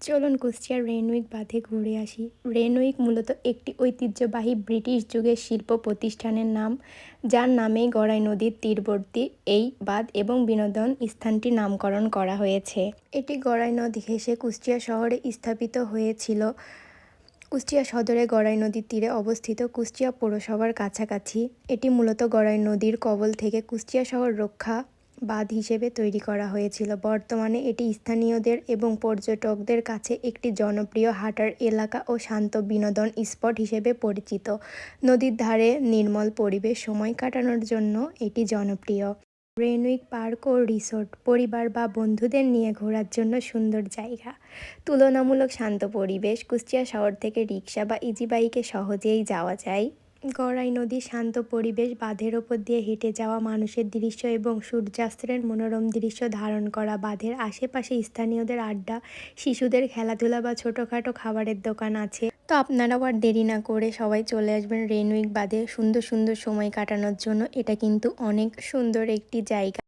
চলুন কুষ্টিয়ার রেনউইক বাঁধে ঘুরে আসি। রেনউইক মূলত একটি ঐতিহ্যবাহী ব্রিটিশ যুগের শিল্প প্রতিষ্ঠানের নাম, যার নামেই গড়াই নদীর তীরবর্তী এই বাঁধ এবং বিনোদন স্থানটি নামকরণ করা হয়েছে। এটি গড়াই নদী ঘেঁষে কুষ্টিয়া শহরে স্থাপিত হয়েছিল। কুষ্টিয়া সদরে গড়াই নদীর তীরে অবস্থিত কুষ্টিয়া পৌরসভার কাছাকাছি। এটি মূলত গড়াই নদীর কবল থেকে কুষ্টিয়া শহর রক্ষা বাঁধ হিসেবে তৈরি করা হয়েছিল। বর্তমানে এটি স্থানীয়দের এবং পর্যটকদের কাছে একটি জনপ্রিয় হাঁটার এলাকা ও শান্ত বিনোদন স্পট হিসেবে পরিচিত। নদীর ধারে নির্মল পরিবেশ সময় কাটানোর জন্য এটি জনপ্রিয়। রেনউইক পার্ক ও রিসোর্ট, পরিবার বা বন্ধুদের নিয়ে ঘোরার জন্য সুন্দর জায়গা। তুলনামূলক শান্ত পরিবেশ, কুষ্টিয়া শহর থেকে রিক্সা বা ইজি বাইকে সহজেই যাওয়া যায়। গড়াই নদী শান্ত পরিবেশ, বাঁধের ওপর দিয়ে হেঁটে যাওয়া মানুষের দৃশ্য এবং সূর্যাস্ত্রের মনোরম দৃশ্য ধারণ করা। বাঁধের আশেপাশে স্থানীয়দের আড্ডা, শিশুদের খেলাধুলা বা ছোটোখাটো খাবারের দোকান আছে। তো আপনারাও আর দেরি না করে সবাই চলে আসবেন রেনউইক বাঁধে সুন্দর সুন্দর সময় কাটানোর জন্য। এটা কিন্তু অনেক সুন্দর একটি জায়গা।